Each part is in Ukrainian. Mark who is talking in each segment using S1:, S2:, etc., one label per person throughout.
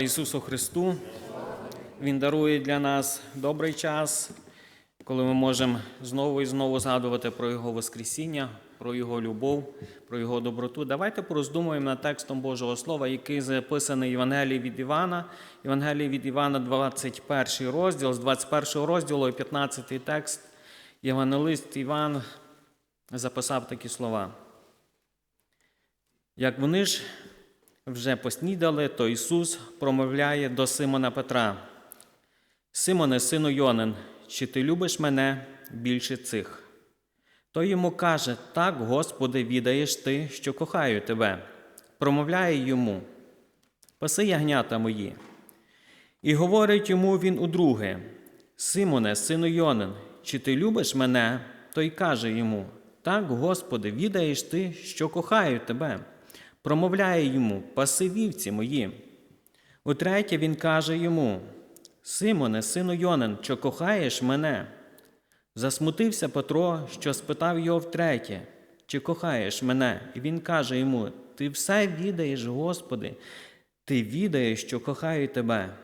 S1: Ісусу Христу. Він дарує для нас добрий час, коли ми можемо знову і знову згадувати про Його Воскресіння, про Його любов, про Його доброту. Давайте пороздумуємо над текстом Божого Слова, який записаний в Євангелії від Івана. Євангелії від Івана, 21 розділ, з 21 розділу і 15 текст. Євангелист Іван записав такі слова. Як вони ж вже поснідали, то Ісус промовляє до Симона Петра: Симоне, сину Йонин, чи ти любиш мене більше цих? Той йому каже: Так, Господи, відаєш ти, що кохаю тебе. Промовляє йому: Паси ягнята мої. І говорить йому він удруге: Симоне, сину Йонин, чи ти любиш мене? Той каже йому: Так, Господи, відаєш ти, що кохаю тебе. Промовляє йому, паси вівці мої. Утретє він каже йому: Симоне, сину Йонин, чи кохаєш мене? Засмутився Петро, що спитав його втретє, чи кохаєш мене? І він каже йому: Ти все відаєш, Господи, ти відаєш, що кохаю тебе.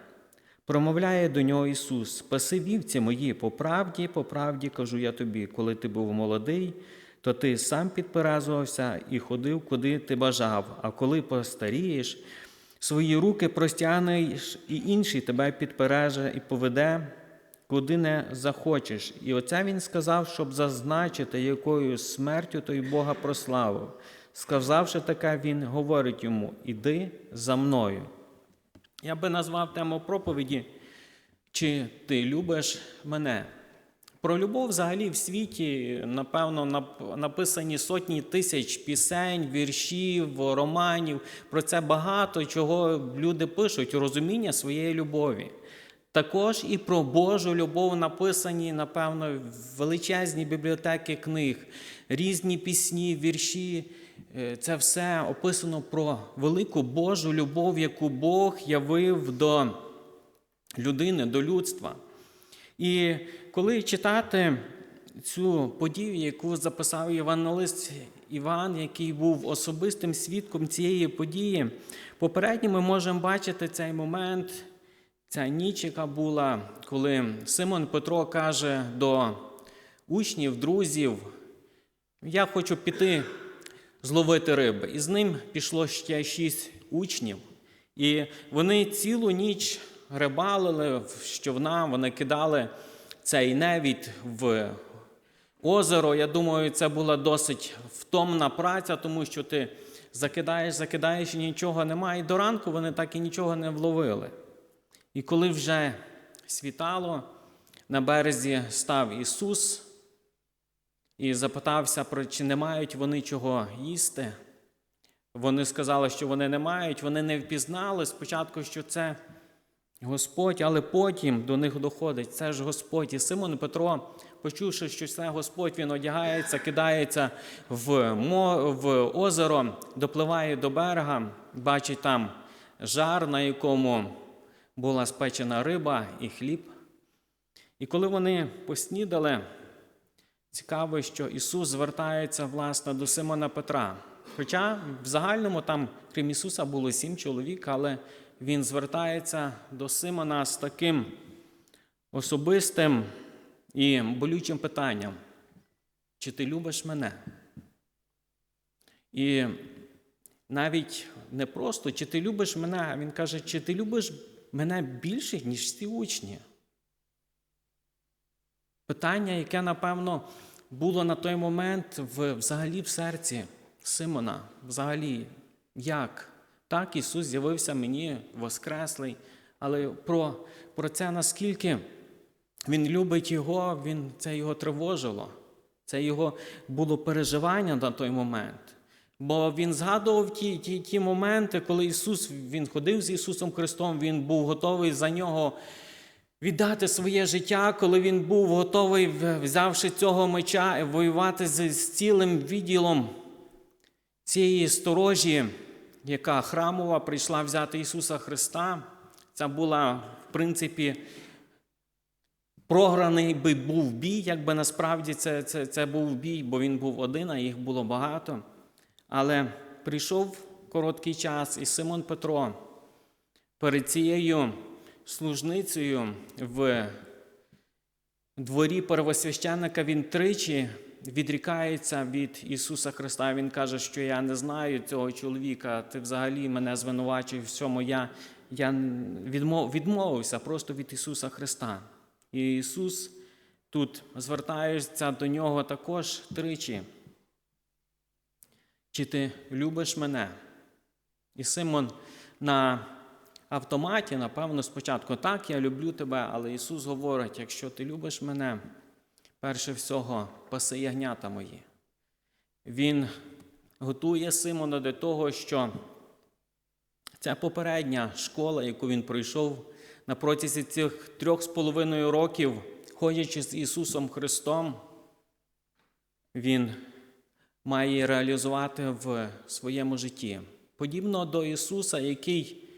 S1: Промовляє до нього Ісус: Спаси вівці мої, по правді, по правді кажу я тобі, коли ти був молодий, то ти сам підперезувався і ходив, куди ти бажав, а коли постарієш, свої руки простягнеш, і інший тебе підпереже і поведе, куди не захочеш. І оце він сказав, щоб зазначити, якою смертю той Бога прославив. Сказавши таке, він говорить йому: Іди за мною. Я би назвав тему проповіді, чи ти любиш мене? Про любов взагалі в світі, напевно, написані сотні тисяч пісень, віршів, романів. Про це багато чого люди пишуть, розуміння своєї любові. Також і про Божу любов написані, напевно, величезні бібліотеки книг, різні пісні, вірші. Е, Це все описано про велику Божу любов, яку Бог явив до людини, до людства. І коли читати цю подію, яку записав євангелист Іван, який був особистим свідком цієї події, попередньо ми можемо бачити цей момент, ця ніч, яка була, коли Симон Петро каже до учнів, друзів: Я хочу піти зловити риби. І з ним пішло ще шість учнів. І вони цілу ніч рибалили в човна, вони кидали цей невід в озеро. Я думаю, це була досить втомна праця, тому що ти закидаєш, закидаєш і нічого немає. І до ранку вони так і нічого не вловили. І коли вже світало, на березі став Ісус і запитався, чи не мають вони чого їсти. Вони сказали, що вони не мають, вони не впізнали спочатку, що це Господь, але потім до них доходить, це ж Господь. І Симон Петро, почувши, що це Господь, він одягається, кидається в, в озеро, допливає до берега, бачить там жар, на якому була спечена риба і хліб. І коли вони поснідали, цікаво, що Ісус звертається власне до Симона Петра. Хоча в загальному там, крім Ісуса, було сім чоловік, але Він звертається до Симона з таким особистим і болючим питанням: чи ти любиш мене? І навіть не просто, чи ти любиш мене, він каже, чи ти любиш мене більше, ніж ці учні? Питання, яке, напевно, було на той момент в, взагалі в серці Симона. Взагалі, як? Так, Ісус з'явився мені воскреслий, але про, про це наскільки Він любить Його, він, це його тривожило. Це його було переживання на той момент. Бо він згадував ті, ті, ті моменти, коли Ісус Він ходив з Ісусом Христом, Він був готовий за нього віддати своє життя, коли він був готовий, взявши цього меча, воювати з, з цілим відділом цієї сторожі, яка храмова прийшла взяти Ісуса Христа. Це була, в принципі, програний би був бій, якби насправді це, це, це був бій, бо він був один, а їх було багато. Але прийшов короткий час, і Симон Петро перед цією служницею в дворі первосвященника він тричі відрікається від Ісуса Христа. Він каже, що я не знаю цього чоловіка, ти взагалі мене звинувачуєш в всьому. Я, я відмов, відмовився просто від Ісуса Христа. І Ісус тут звертається до нього також тричі. Чи ти любиш мене? І Симон на автоматі, напевно, спочатку так, я люблю тебе, але Ісус говорить: якщо ти любиш мене, перше всього паси ягнята мої. Він готує Симона до того, що ця попередня школа, яку він пройшов на протязі цих трьох з половиною років, ходячи з Ісусом Христом, він має реалізувати в своєму житті. Подібно до Ісуса, який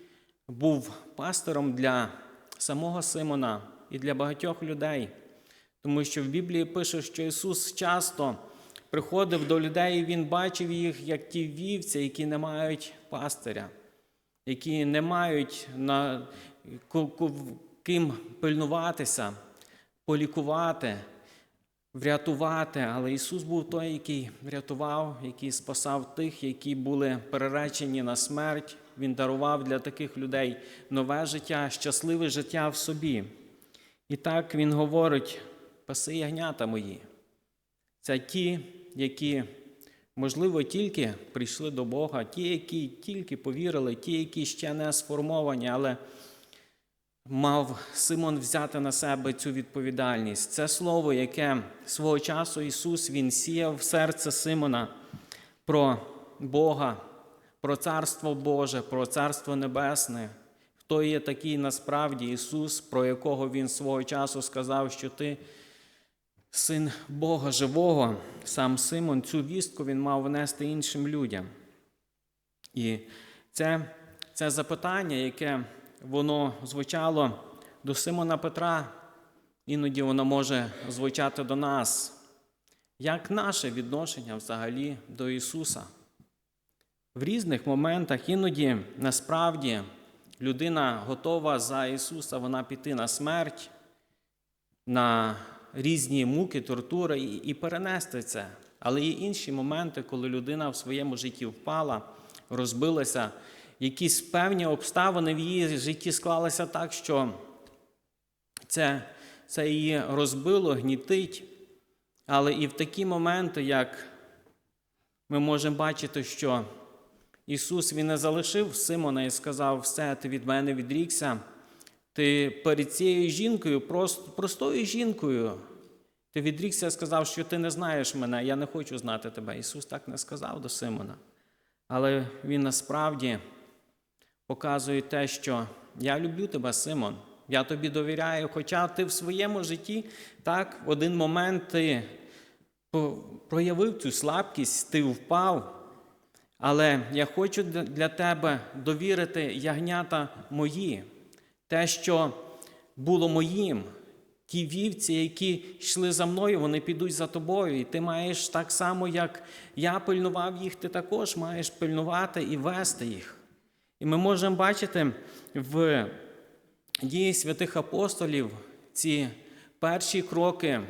S1: був пастором для самого Симона і для багатьох людей. Тому що в Біблії пише, що Ісус часто приходив до людей, і Він бачив їх, як ті вівці, які не мають пастиря, які не мають на ким пильнуватися, полікувати, врятувати. Але Ісус був той, який врятував, який спасав тих, які були переречені на смерть. Він дарував для таких людей нове життя, щасливе життя в собі. І так Він говорить: паси ягнята мої. Це ті, які, можливо, тільки прийшли до Бога, ті, які тільки повірили, ті, які ще не сформовані, але мав Симон взяти на себе цю відповідальність. Це слово, яке свого часу Ісус Він сіяв в серце Симона про Бога, про Царство Боже, про Царство Небесне. Хто є такий насправді Ісус, про якого Він свого часу сказав, що ти син Бога живого, сам Симон, цю вістку він мав внести іншим людям. І це, це запитання, яке воно звучало до Симона Петра, іноді воно може звучати до нас. Як наше відношення взагалі до Ісуса? В різних моментах іноді насправді людина готова за Ісуса вона піти на смерть, на різні муки, тортури і, перенести це. Але є інші моменти, коли людина в своєму житті впала, розбилася, якісь певні обставини в її житті склалися так, що це, це її розбило, гнітить. Але і в такі моменти, як ми можемо бачити, що Ісус Він не залишив Симона і сказав, все, ти від мене відрікся. Ти перед цією жінкою, прост, простою жінкою, ти відрікся і сказав, що ти не знаєш мене, я не хочу знати тебе. Ісус так не сказав до Симона. Але Він насправді показує те, що я люблю тебе, Симон, я тобі довіряю, хоча ти в своєму житті так, в один момент ти проявив цю слабкість, ти впав. Але я хочу для тебе довірити ягнята мої, те, що було моїм, ті вівці, які йшли за мною, вони підуть за тобою. І ти маєш так само, як я пильнував їх, ти також маєш пильнувати і вести їх. І ми можемо бачити в дії святих апостолів ці перші кроки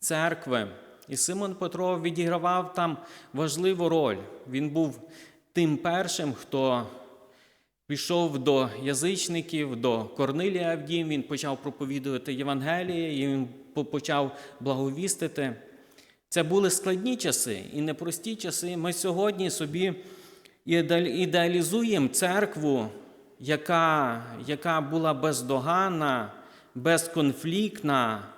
S1: церкви. І Симон Петро відігравав там важливу роль. Він був тим першим, хто пішов до язичників, до Корнилія в дім, він почав проповідувати Євангеліє, і він почав благовістити. Це були складні часи і непрості часи. Ми сьогодні собі ідеалізуємо церкву, яка, яка була бездоганна, безконфліктна.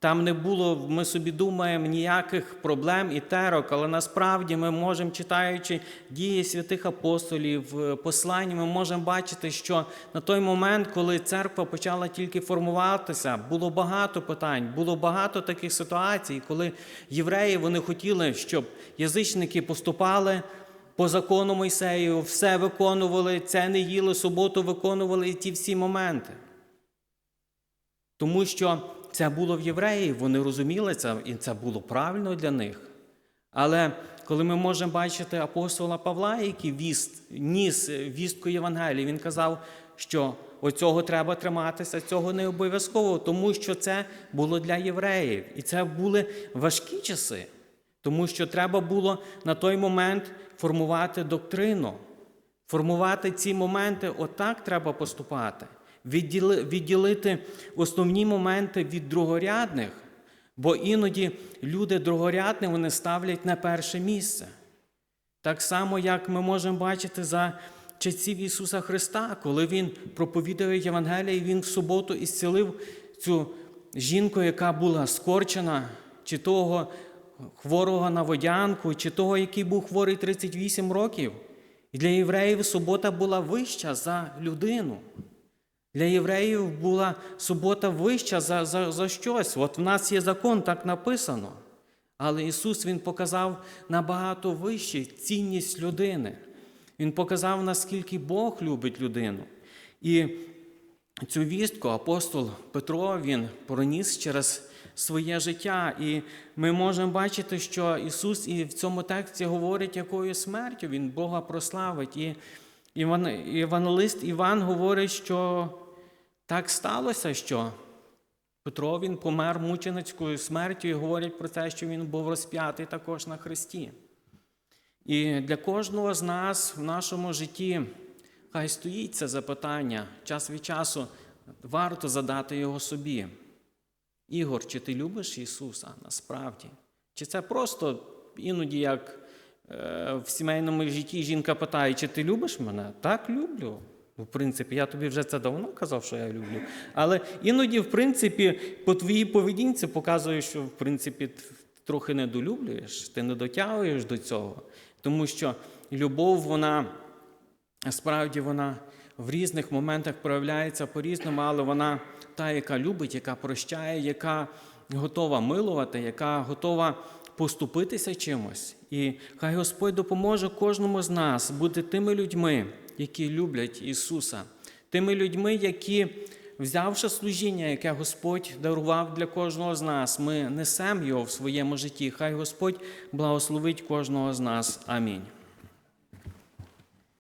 S1: Там не було, ми собі думаємо, ніяких проблем і терок, але насправді ми можемо, читаючи дії святих апостолів, е, послання, ми можемо бачити, що на той момент, коли церква почала тільки формуватися, було багато питань, було багато таких ситуацій, коли євреї вони хотіли, щоб язичники поступали по закону Мойсею, все виконували, це не їли, суботу виконували і ті всі моменти. Тому що це було в євреїв, вони розуміли це, і це було правильно для них. Але коли ми можемо бачити апостола Павла, який віст, ніс вістку Євангелії, він казав, що оцього треба триматися, цього не обов'язково, тому що це було для євреїв. І це були важкі часи, тому що треба було на той момент формувати доктрину, формувати ці моменти, отак треба поступати, відділити основні моменти від другорядних, бо іноді люди другорядні вони ставлять на перше місце. Так само, як ми можемо бачити за часів Ісуса Христа, коли Він проповідує Євангеліє, Він в суботу ісцілив цю жінку, яка була скорчена, чи того хворого на водянку, чи того, який був хворий 38 років. І для євреїв субота була вища за людину. Для євреїв була субота вища за, за, за щось. От в нас є закон, так написано. Але Ісус Він показав набагато вищу цінність людини. Він показав, наскільки Бог любить людину. І цю вістку апостол Петро він проніс через своє життя. І ми можемо бачити, що Ісус і в цьому тексті говорить, якою смертю Він Бога прославить. І Іван- Євангелист Іван говорить, що так сталося, що Петро він помер мученицькою смертю і говорять про те, що він був розп'ятий також на хресті. І для кожного з нас в нашому житті хай стоїть це запитання, час від часу варто задати його собі. Ігор, чи ти любиш Ісуса насправді? Чи це просто іноді, як е, в сімейному житті жінка питає, чи ти любиш мене? Так, люблю. В принципі, я тобі вже це давно казав, що я люблю. Але іноді, в принципі, по твоїй поведінці показує, що в принципі т- трохи недолюблюєш, ти не дотягуєш до цього. Тому що любов, вона справді вона в різних моментах проявляється по-різному, але вона та, яка любить, яка прощає, яка готова милувати, яка готова поступитися чимось. І хай Господь допоможе кожному з нас бути тими людьми, які люблять Ісуса, тими людьми, які, взявши служіння, яке Господь дарував для кожного з нас, ми несемо його в своєму житті. Хай Господь благословить кожного з нас. Амінь.